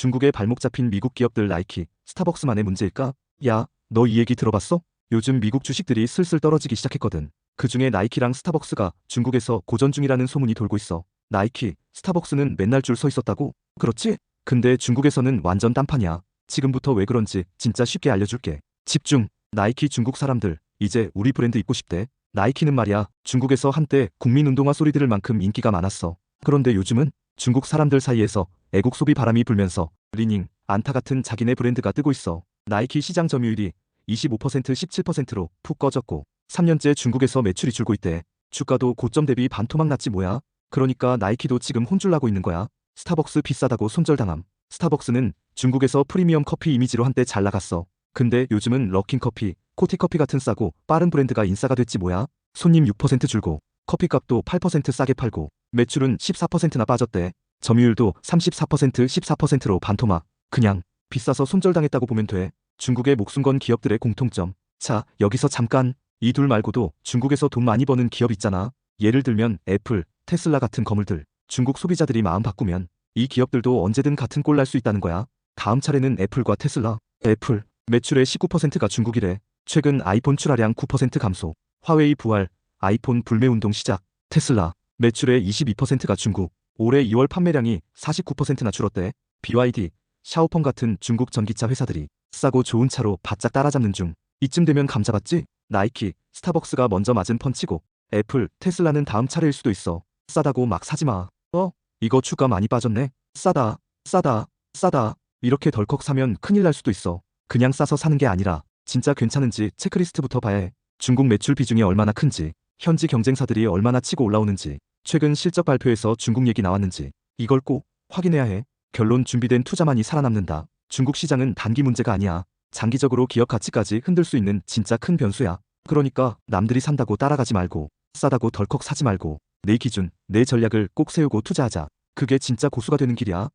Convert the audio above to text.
중국에 발목 잡힌 미국 기업들 나이키, 스타벅스만의 문제일까? 야, 너 이 얘기 들어봤어? 요즘 미국 주식들이 슬슬 떨어지기 시작했거든. 그 중에 나이키랑 스타벅스가 중국에서 고전 중이라는 소문이 돌고 있어. 나이키, 스타벅스는 맨날 줄 서 있었다고? 그렇지? 근데 중국에서는 완전 딴판이야. 지금부터 왜 그런지 진짜 쉽게 알려줄게. 집중. 나이키 중국 사람들, 이제 우리 브랜드 입고 싶대. 나이키는 말이야, 중국에서 한때 국민 운동화 소리 들을 만큼 인기가 많았어. 그런데 요즘은 중국 사람들 사이에서 애국 소비 바람이 불면서 리닝, 안타 같은 자기네 브랜드가 뜨고 있어. 나이키 시장 점유율이 25% 17%로 푹 꺼졌고 3년째 중국에서 매출이 줄고 있대. 주가도 고점 대비 반토막 났지 뭐야. 그러니까 나이키도 지금 혼쭐 나고 있는 거야. 스타벅스 비싸다고 손절당함. 스타벅스는 중국에서 프리미엄 커피 이미지로 한때 잘 나갔어. 근데 요즘은 럭킨 커피, 코티 커피 같은 싸고 빠른 브랜드가 인싸가 됐지 뭐야. 손님 6% 줄고 커피값도 8% 싸게 팔고 매출은 14%나 빠졌대. 점유율도 34% 14%로 반토막. 그냥 비싸서 손절당했다고 보면 돼. 중국의 목숨 건 기업들의 공통점. 자, 여기서 잠깐 이 둘 말고도 중국에서 돈 많이 버는 기업 있잖아. 예를 들면 애플, 테슬라 같은 거물들. 중국 소비자들이 마음 바꾸면 이 기업들도 언제든 같은 꼴 날 수 있다는 거야. 다음 차례는 애플과 테슬라. 애플 매출의 19%가 중국이래. 최근 아이폰 출하량 9% 감소. 화웨이 부활, 아이폰 불매 운동 시작. 테슬라 매출의 22%가 중국. 올해 2월 판매량이 49%나 줄었대. BYD, 샤오펑 같은 중국 전기차 회사들이 싸고 좋은 차로 바짝 따라잡는 중. 이쯤 되면 감잡았지? 나이키, 스타벅스가 먼저 맞은 펀치고 애플, 테슬라는 다음 차례일 수도 있어. 싸다고 막 사지 마. 어? 이거 주가 많이 빠졌네. 싸다, 싸다, 싸다. 이렇게 덜컥 사면 큰일 날 수도 있어. 그냥 싸서 사는 게 아니라 진짜 괜찮은지 체크리스트부터 봐야 해. 중국 매출 비중이 얼마나 큰지, 현지 경쟁사들이 얼마나 치고 올라오는지, 최근 실적 발표에서 중국 얘기 나왔는지 이걸 꼭 확인해야 해. 결론 준비된 투자만이 살아남는다. 중국 시장은 단기 문제가 아니야. 장기적으로 기업 가치까지 흔들 수 있는 진짜 큰 변수야. 그러니까 남들이 산다고 따라가지 말고 싸다고 덜컥 사지 말고 내 기준, 내 전략을 꼭 세우고 투자하자. 그게 진짜 고수가 되는 길이야.